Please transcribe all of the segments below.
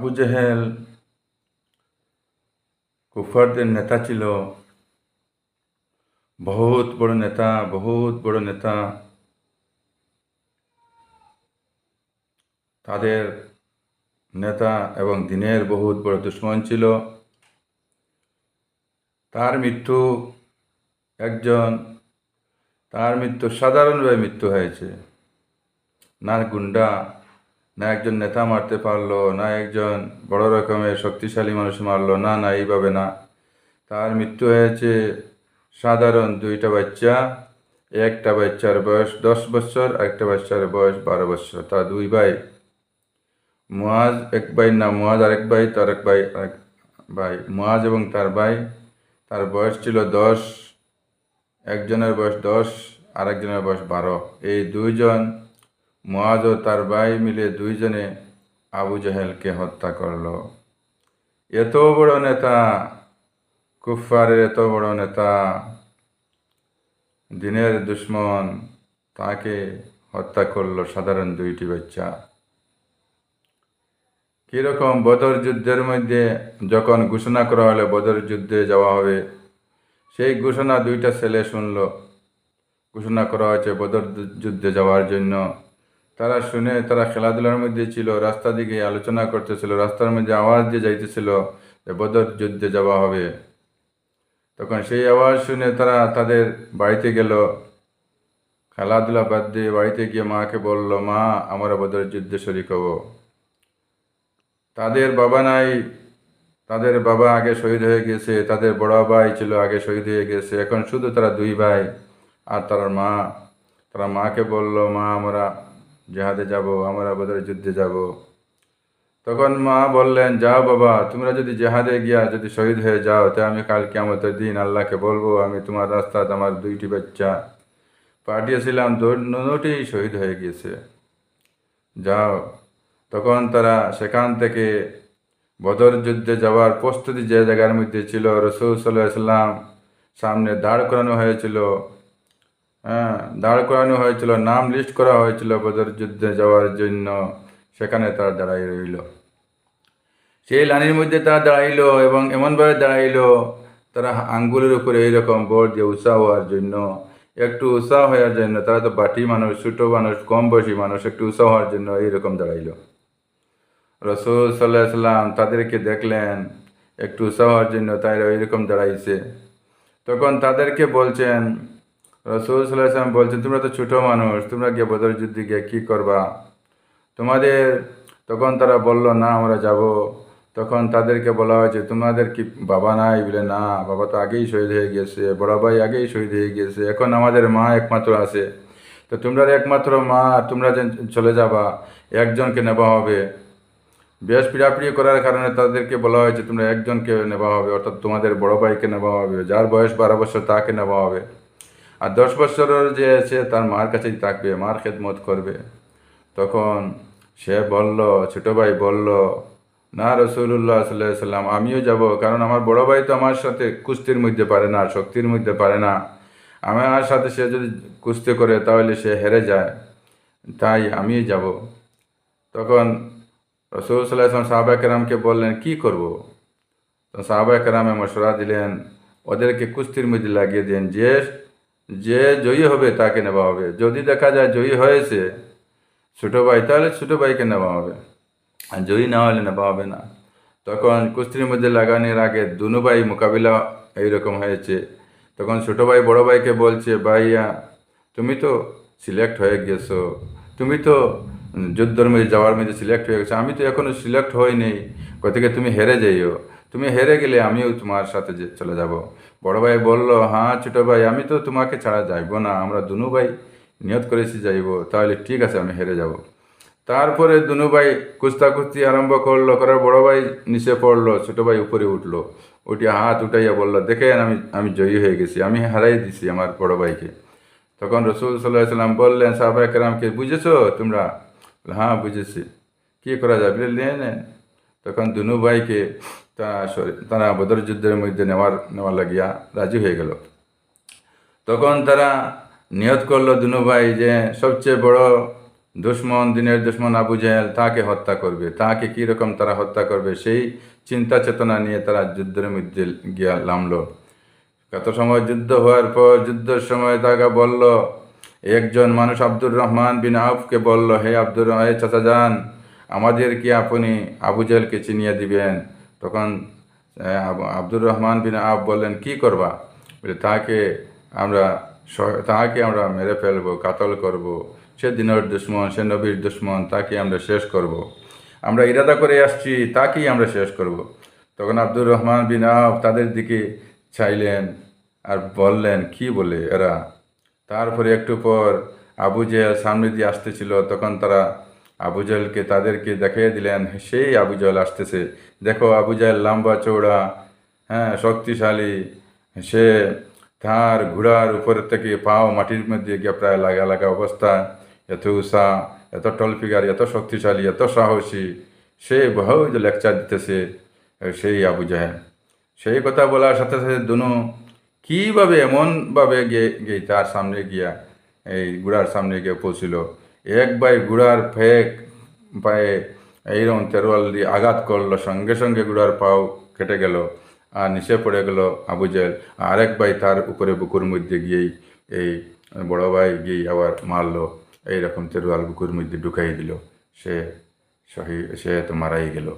আবু জেহেল কুফারদের নেতা ছিল। বহুত বড় নেতা, বহুত বড় নেতা। তাদের নেতা এবং দিনের বহুত বড় দুশ্মন ছিল। তার মৃত্যু একজন, তার মৃত্যু সাধারণভাবে মৃত্যু হয়েছে। না গুন্ডা না একজন নেতা মারতে পারল, না একজন বড় রকমের শক্তিশালী মানুষ মারলো, না না, এইভাবে না। তার মৃত্যু হয়েছে সাধারণ দুইটা বাচ্চা, একটা বাচ্চার বয়স দশ বছর, একটা বাচ্চার বয়স বারো বছর। তার দুই ভাই। মুয়াজ এক ভাই, না, মুয়াজ আরেক ভাই, তার এক ভাই, আরেক ভাই। মুয়াজ এবং তার ভাই, তার বয়স ছিল দশ, একজনের বয়স দশ, আরেকজনের বয়স বারো। এই দুইজন মুয়াজ ও তার ভাই মিলে দুইজনে আবু জাহেলকে হত্যা করল। এত বড় নেতা কুফারের এত বড় নেতা, দিনের দুশ্মন, তাকে হত্যা করল সাধারণ দুইটি বাচ্চা। কীরকম বদর যুদ্ধের মধ্যে যখন ঘোষণা করা হলো বদর যুদ্ধে যাওয়া হবে, সেই ঘোষণা দুইটা ছেলে শুনল। ঘোষণা করা হয়েছে বদর যুদ্ধে যাওয়ার জন্য। তারা শুনে, তারা খেলাধুলার মধ্যে ছিল, রাস্তা দিকে আলোচনা করতেছিল, রাস্তার মধ্যে আওয়াজ দিয়ে যাইতেছিল যে বদর যুদ্ধে যাওয়া হবে। তখন সেই আওয়াজ শুনে তারা তাদের বাড়িতে গেল। খেলাধুলা বাদ দিয়ে বাড়িতে গিয়ে মাকে বলল, মা, আমরা বদর যুদ্ধে শরিক হব। তাদের বাবা নাই, তাদের বাবা আগে শহীদ হয়ে গেছে, তাদের বড় ভাই ছিল আগে শহীদ হয়ে গেছে, এখন শুধু তারা দুই ভাই আর তার মা। তারা মাকে বলল, মা, আমরা জেহাদে যাব, আমরা বদরের যুদ্ধে যাব। তখন মা বললেন, যাও বাবা, তোমরা যদি জেহাদে গিয়া যদি শহীদ হয়ে যাও, তো আমি কাল কেমতের দিন আল্লাহকে বলব, আমি তোমার রাস্তায় আমার দুইটি বাচ্চা পাঠিয়েছিলাম দুটি শহীদ হয়ে গিয়েছে। যাও। তখন তারা সেখান থেকে বদর যুদ্ধে যাওয়ার প্রস্তুতি যে জায়গার মধ্যে ছিল, রসুল সাল্লাহ সামনে দাঁড় করানো হয়েছিল হ্যাঁ দাঁড় করানো হয়েছিল, নাম লিস্ট করা হয়েছিল বদর যুদ্ধে যাওয়ার জন্য। সেখানে তারা দাঁড়াই রইল। সেই লাইনের মধ্যে তারা দাঁড়াইলো এবং এমনভাবে দাঁড়াইলো, তারা আঙ্গুলের উপরে এইরকম বল দিয়ে উৎসাহ হওয়ার জন্য। একটু উৎসাহ হওয়ার জন্য, তারা তো বাটি মানুষ, ছোটো মানুষ, কম বয়সী মানুষ, একটু উৎসাহ হওয়ার জন্য এইরকম দাঁড়াইলো। রসুল সাল্লাহ সাল্লাম তাদেরকে দেখলেন, একটু উৎসাহ হওয়ার জন্য তাই এইরকম দাঁড়াইছে। তখন তাদেরকে বলছেন রসুল সাল্লাম বলছেন, তোমরা তো ছোটো মানুষ, তোমরা গিয়ে বদর যুদ্ধে গিয়ে কী করবা? তোমাদের তখন তারা বলল, না, আমরা যাব। তখন তাদেরকে বলা হয়েছে, তোমাদের কি বাবা নাই? বলে, না, বাবা তো আগেই শহীদ হয়ে গেছে বড় ভাই আগেই শহীদ হয়ে গেছে এখন আমাদের মা একমাত্র আছে। তো তোমরা একমাত্র মা তোমরা চলে যাবা, একজনকে নেওয়া হবে। বেশ পিড়াপিড়ি করার কারণে তাদেরকে বলা হয়েছে, তোমরা একজনকে নেওয়া হবে, অর্থাৎ তোমাদের বড় ভাইকে নেওয়া হবে, যার বয়স বারো বছর তাকে নেওয়া হবে। আর দশ বছরের যে আছে, তার মার কাছেই থাকবে, মার খেদমত করবে। তখন সে বলল, ছোট ভাই, বলল, না রসুল্লাহ সাল্লাহ সাল্লাম, আমিও যাব, কারণ আমার বড় ভাই তো আমার সাথে কুস্তির মধ্যে পারে না, শক্তির মধ্যে পারে না। আমার সাথে সে যদি কুস্তি করে, তাহলে সে হেরে যায়। তাই আমি যাব। তখন রসুল সাল্লাহ আসলাম সাহাবা বললেন, কি করব? তো সাহাবা কেরামে মশলা দিলেন, ওদেরকে কুস্তির মধ্যে লাগিয়ে দেন, যে যে জয়ী হবে তাকে নেওয়া হবে। যদি দেখা যায় জয়ী হয়েছে ছোটো ভাই, তাহলে ছোটো ভাইকে নেওয়া হবে। আর জয়ী না হলে নেওয়া হবে না। তখন কুস্তির মধ্যে লাগানোর আগে দুনু ভাই মোকাবিলা এইরকম হয়েছে। তখন ছোটো ভাই বড় ভাইকে বলছে, ভাইয়া, তুমি তো সিলেক্ট হয়ে গেছো। তুমি তো যুদ্ধর মধ্যে যাওয়ার মধ্যে সিলেক্ট হয়ে গেছো। আমি তো এখনও সিলেক্ট হইনি কোথেকে তুমি হেরে যাইও? তুমি হেরে গেলে আমিও তোমার সাথে চলে যাব। বড় ভাই বলল হ্যাঁ ছোটো ভাই, আমি তো তোমাকে ছাড়া যাইব না, আমরা দুনু ভাই নিয়ত করেছি যাইব, তাহলে ঠিক আছে, আমি হেরে যাব। তারপরে দুনু ভাই কুস্তা কুস্তি আরম্ভ করল, করার বড় ভাই নিচে পড়ল, ছোটো ভাই উপরে উঠল। উঠিয়ে হাত উঠাইয়া বলল, দেখেন, আমি আমি জয়ী হয়ে গেছি, আমি হারাই দিছি আমার বড় ভাইকে। তখন রসুল সাল্লাহ সাল্লাম বললেন সাহবা একরামকে বুঝেছ তোমরা? হ্যাঁ বুঝেছি। কী করা যাবে নেন তখন দুনু ভাইকে তারা তারা বদর যুদ্ধের মধ্যে নেওয়ার নেওয়া লাগিয়া রাজি হয়ে গেল। তখন তারা নিয়ত করল দুনু ভাই যে সবচেয়ে বড় দুশ্মন, দিনের দুশ্মন আবু জেহেল তাকে হত্যা করবে, তাকে কীরকম তারা হত্যা করবে সেই চিন্তা চেতনা নিয়ে তারা যুদ্ধের মধ্যে গিয়া নামলো। কত সময় যুদ্ধ হওয়ার পর যুদ্ধের সময় তাকে বলল, একজন মানুষ আব্দুর রহমান বিন আউফকে বলল, হে আব্দুর হে চাচা যান আমাদের কি আপনি আবু জেহেলকে চিনিয়ে দিবেন? তখন আব্দুর রহমান বিন আউফ বললেন, কি করবা বলে, তাহাকে আমরা তাহাকে আমরা মেরে ফেলব, কাতল করব সে দিনের দুশ্মন, সে নবীর দুশ্মন, তাকে আমরা শেষ করব। আমরা ইরাদা করে আসছি, তাকেই আমরা শেষ করব। তখন আব্দুর রহমান বিন আউফ তাদের দিকে চাইলেন আর বললেন, কি বলে এরা তারপরে একটু পর আবু জেহেল সামনে দিয়ে আসতেছিল, তখন তারা আবু জেহেলকে তাদেরকে দেখিয়ে দিলেন, সেই আবু জেহেল আসতেছে। দেখো আবু জেহেল লম্বা চৌড়া হ্যাঁ শক্তিশালী। সে তার ঘোড়ার উপর থেকে পাও মাটির মধ্যে গিয়ে প্রায় লাগা লাগা অবস্থা। এত উষা এত টলফিগার এত শক্তিশালী, এত সাহসী। সে বহু লেকচার দিতেছে সেই আবু জাহেল। সেই কথা বলার সাথে সাথে দুনো কীভাবে এমনভাবে গিয়ে গিয়ে তার সামনে গিয়া, এই ঘোড়ার সামনে গিয়ে পৌঁছিল? একবার গুড়ার ফেক পায়ে এইরকম তেরোয়াল দিয়ে আঘাত করল, সঙ্গে সঙ্গে গুড়ার পাও কেটে গেল, আর নিচে পড়ে গেল আবু জেল আরেক ভাই তার উপরে বুকুর মধ্যে গিয়েই এই বড় ভাই গিয়ে আবার মারলো, এইরকম তেরোয়াল বুকুর মধ্যে ঢুকাই দিল, সে সহি, সে তো মারাই গেল।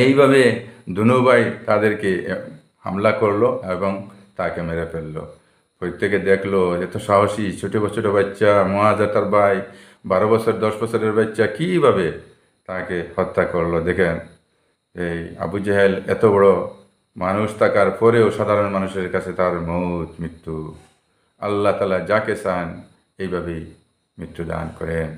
এইভাবে দুনু ভাই তাদেরকে হামলা করল এবং তাকে মেরে ফেলল। প্রত্যেকে দেখল এত সাহসী, ছোটো ছোটো বাচ্চা মহাজ তার ভাই, বারো বছর, দশ বছরের বাচ্চা কীভাবে তাকে হত্যা করল? দেখেন, এই আবু জাহেল এত বড় মানুষ থাকার পরেও সাধারণ মানুষের কাছে তার মৌত মৃত্যু। আল্লাহ তালা যাকে চান, এইভাবেই মৃত্যু দান করেন।